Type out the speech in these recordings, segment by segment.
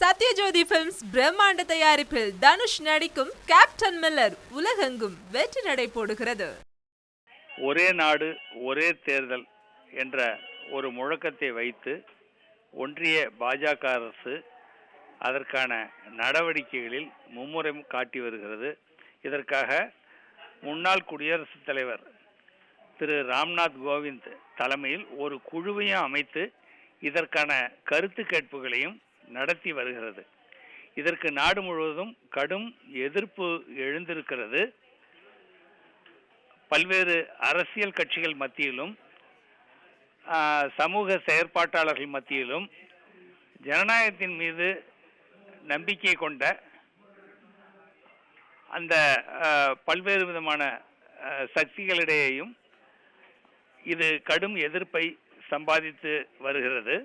Sathyajothi films பிரம்மாண்ட தயாரிப்பில் தனுஷ் நடிக்கும் கேப்டன் மில்லர் உலகெங்கும் வெற்றி நடை போடுகிறது. ஒரே நாடு ஒரே தேர்தல் என்ற ஒரு முழக்கத்தை வைத்து ஒன்றிய பாஜக அரசு அதற்கான நடவடிக்கைகளில் மும்முறை காட்டி வருகிறது. இதற்காக முன்னாள் குடியரசுத் தலைவர் திரு ராம்நாத் கோவிந்த் தலைமையில் ஒரு குழுவையும் அமைத்து இதற்கான கருத்து கேட்புகளையும் நடத்தி வருகிறது. இதற்கு நாடு முழுவதும் கடும் எதிர்ப்பு எழுந்திருக்கிறது. பல்வேறு அரசியல் கட்சிகள் மத்தியிலும் சமூக செயற்பாட்டாளர்கள் மத்தியிலும் ஜனநாயகத்தின் மீது நம்பிக்கை கொண்ட அந்த பல்வேறு விதமான சக்திகளிடையேயும் இது கடும் எதிர்ப்பை சம்பாதித்து வருகிறது.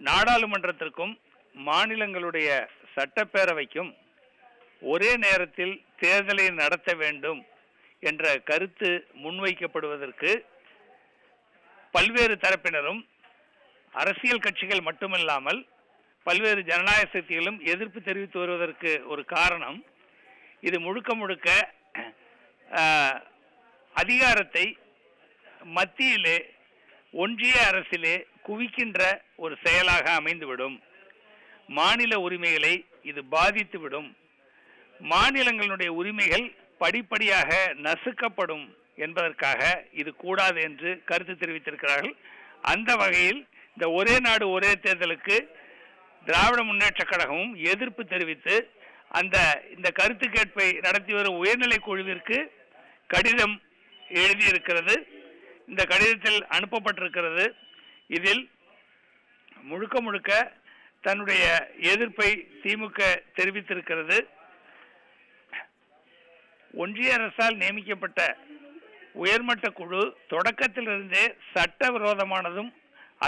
நாடாளுமன்றத்திற்கும் மாநிலங்களுடைய சட்டப்பேரவைக்கும் ஒரே நேரத்தில் தேர்தலை நடத்த வேண்டும் என்ற கருத்து முன்வைக்கப்படுவதற்கு பல்வேறு தரப்பினரும் அரசியல் கட்சிகள் மட்டுமில்லாமல் பல்வேறு ஜனநாயக சக்திகளும் எதிர்ப்பு தெரிவித்து வருவதற்கு ஒரு காரணம். இது முழுக்க முழுக்க அதிகாரத்தை மத்தியிலே ஒன்றிய அரசிலே குவிக்கின்ற ஒரு செயலாக அமைந்துவிடும். மாநில உரிமைகளை இது பாதித்துவிடும். மாநிலங்களுடைய உரிமைகள் படிப்படியாக நசுக்கப்படும் என்பதற்காக இது கூடாது என்று கருத்து தெரிவித்திருக்கிறார்கள். அந்த வகையில் இந்த ஒரே நாடு ஒரே தேர்தலுக்கு திராவிட முன்னேற்ற கழகமும் எதிர்ப்பு தெரிவித்து அந்த இந்த கருத்து கேட்பை நடத்தி வரும் உயர்நிலை குழுவிற்கு கடிதம் எழுதியிருக்கிறது. இந்த கடிதத்தில் அனுப்பப்பட்டிருக்கிறது. இதில் முழுக்க முழுக்க தன்னுடைய எதிர்ப்பை திமுக தெரிவித்திருக்கிறது. ஒன்றிய அரசால் நியமிக்கப்பட்ட உயர்மட்ட குழு தொடக்கத்திலிருந்தே சட்டவிரோதமானதும்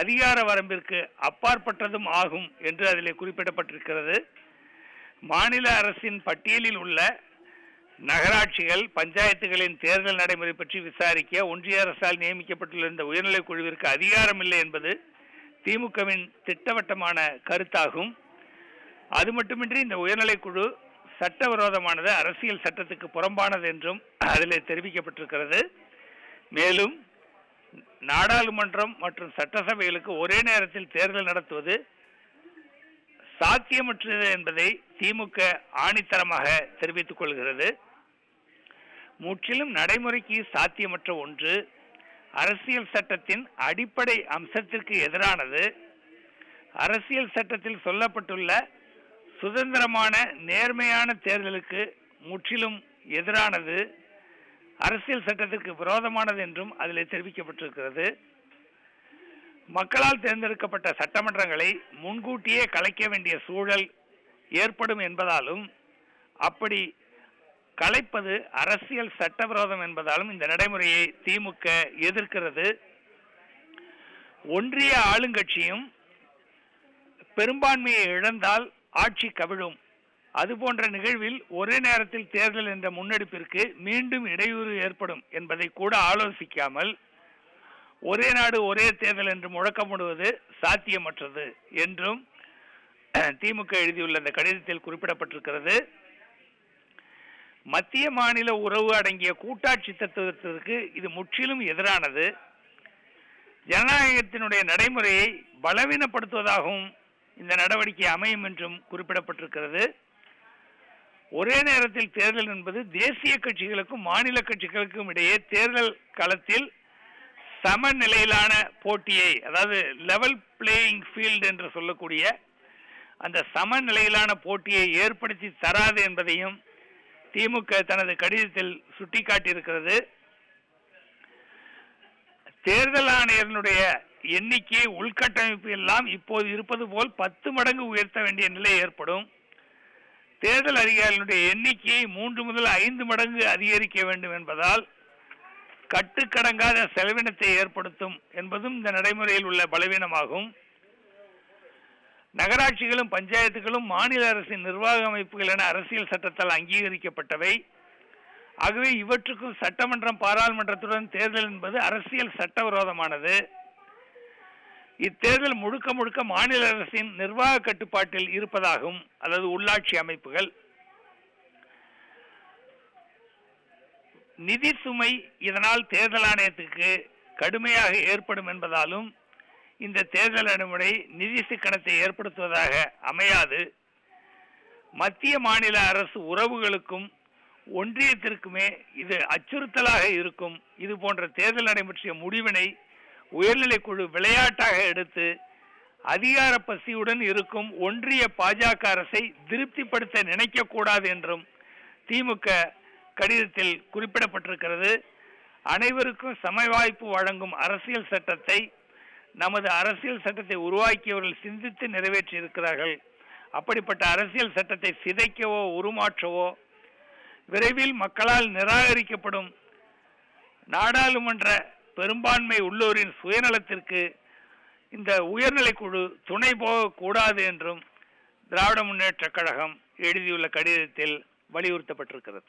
அதிகார வரம்பிற்கு அப்பாற்பட்டதும் ஆகும் என்று அதில் குறிப்பிடப்பட்டிருக்கிறது. மாநில அரசின் பட்டியலில் உள்ள நகராட்சிகள் பஞ்சாயத்துகளின் தேர்தல் நடைமுறை பற்றி விசாரிக்க ஒன்றிய அரசால் நியமிக்கப்பட்டுள்ள இந்த உயர்நிலை குழுவிற்கு அதிகாரம் இல்லை என்பது திமுகவின் திட்டவட்டமான கருத்தாகும். அது மட்டுமின்றி இந்த உயர்நிலை குழு சட்டவிரோதமானது அரசியல் சட்டத்துக்கு புறம்பானது என்றும் அதில் தெரிவிக்கப்பட்டிருக்கிறது. மேலும் நாடாளுமன்றம் மற்றும் சட்டசபைகளுக்கு ஒரே நேரத்தில் தேர்தல் நடத்துவது சாத்தியமற்றது என்பதை திமுக ஆணித்தரமாக தெரிவித்துக் கொள்கிறது. முற்றிலும் நடைமுறைக்கு சாத்தியமற்ற ஒன்று அரசியல் சட்டத்தின் அடிப்படை அம்சத்திற்கு எதிரானது. அரசியல் சட்டத்தில் சொல்லப்பட்டுள்ள சுதந்திரமான நேர்மையான தேர்தலுக்கு முற்றிலும் எதிரானது. அரசியல் சட்டத்திற்கு விரோதமானது என்றும் அதில் தெரிவிக்கப்பட்டிருக்கிறது. மக்களால் தேர்ந்தெடுக்கப்பட்ட சட்டமன்றங்களை முன்கூட்டியே கலைக்க வேண்டிய சூழல் ஏற்படும் என்பதாலும் அப்படி கலைப்பது அரசியல் சட்டவிரோதம் என்பதாலும் இந்த நடைமுறையை திமுக எதிர்க்கிறது. ஒன்றிய ஆளுங்கட்சியும் பெரும்பான்மையை இழந்தால் ஆட்சி கவிழும். அதுபோன்ற நிகழ்வில் ஒரே நேரத்தில் தேர்தல் என்ற முன்னெடுப்பிற்கு மீண்டும் இடையூறு ஏற்படும் என்பதை கூட ஆலோசிக்காமல் ஒரே நாடு ஒரே தேர்தல் என்று முழக்கமிடுவது சாத்தியமற்றது என்றும் திமுக எழுதியுள்ள இந்த கடிதத்தில் குறிப்பிடப்பட்டிருக்கிறது. மத்திய மாநில உறவு அடங்கிய கூட்டாட்சி தத்துவத்திற்கு இது முற்றிலும் எதிரானது. ஜனநாயகத்தினுடைய நடைமுறையை பலவீனப்படுத்துவதாகவும் இந்த நடவடிக்கை அமையும் என்றும் குறிப்பிடப்பட்டிருக்கிறது. ஒரே நேரத்தில் தேர்தல் என்பது தேசிய கட்சிகளுக்கும் மாநில கட்சிகளுக்கும் இடையே தேர்தல் களத்தில் சமநிலையிலான போட்டியை அதாவது லெவல் பிளேயிங் ஃபீல்டு என்று சொல்லக்கூடிய அந்த சமநிலையிலான போட்டியை ஏற்படுத்தி தராது என்பதையும் திமுக தனது கடிதத்தில் சுட்டிக்காட்டியிருக்கிறது. தேர்தல் ஆணையர்களுடைய எண்ணிக்கை உள்கட்டமைப்பு எல்லாம் இப்போது இருப்பது போல் பத்து மடங்கு உயர்த்த வேண்டிய நிலை ஏற்படும். தேர்தல் அதிகாரிகளுடைய எண்ணிக்கையை மூன்று முதல் ஐந்து மடங்கு அதிகரிக்க வேண்டும் என்பதால் கட்டுக்கடங்காத செலவினத்தை ஏற்படுத்தும் என்பதும் இந்த நடைமுறையில் உள்ள பலவீனமாகும். நகராட்சிகளும் பஞ்சாயத்துகளும் மாநில அரசின் நிர்வாக அமைப்புகள் என அரசியல் சட்டத்தால் அங்கீகரிக்கப்பட்டவை. ஆகவே இவற்றுக்கும் சட்டமன்றம் பாராளுமன்றத்துடன் தேர்தல் என்பது அரசியல் சட்டவிரோதமானது. இத்தேர்தல் முழுக்க முழுக்க மாநில அரசின் நிர்வாக கட்டுப்பாட்டில் இருப்பதாகவும் அல்லது உள்ளாட்சி அமைப்புகள். நிதி சுமை இதனால் தேர்தல் ஆணையத்துக்கு கடுமையாக ஏற்படும் என்பதாலும் இந்த தேர்தல் நடைமுறை நிதி சிக்கனத்தை ஏற்படுத்துவதாக அமையாது. மத்திய மாநில அரசு உறவுகளுக்கும் ஒன்றியத்திற்குமே இது அச்சுறுத்தலாக இருக்கும். இது போன்ற தேர்தல் நடைபெற்றிய முடிவினை உயர்நிலை குழு விளையாட்டாக எடுத்து அதிகார பசியுடன் இருக்கும் ஒன்றிய பாஜக அரசை திருப்திப்படுத்த நினைக்கக்கூடாது என்றும் திமுக கடிதத்தில் குறிப்பிடப்பட்டிருக்கிறது. அனைவருக்கும் சம வாய்ப்பு வழங்கும் அரசியல் சட்டத்தை நமது அரசியல் சட்டத்தை உருவாக்கியவர்கள் சிந்தித்து நிறைவேற்றி இருக்கிறார்கள் அப்படிப்பட்ட அரசியல் சட்டத்தை சிதைக்கவோ உருமாற்றவோ விரைவில் மக்களால் நிராகரிக்கப்படும் நாடாளுமன்ற பெரும்பான்மை உள்ளோரின் சுயநலத்திற்கு இந்த உயர்நிலை குழு துணை போகக்கூடாது என்றும் திராவிட முன்னேற்றக் கழகம் எழுதியுள்ள கடிதத்தில் வலியுறுத்தப்பட்டிருக்கிறது.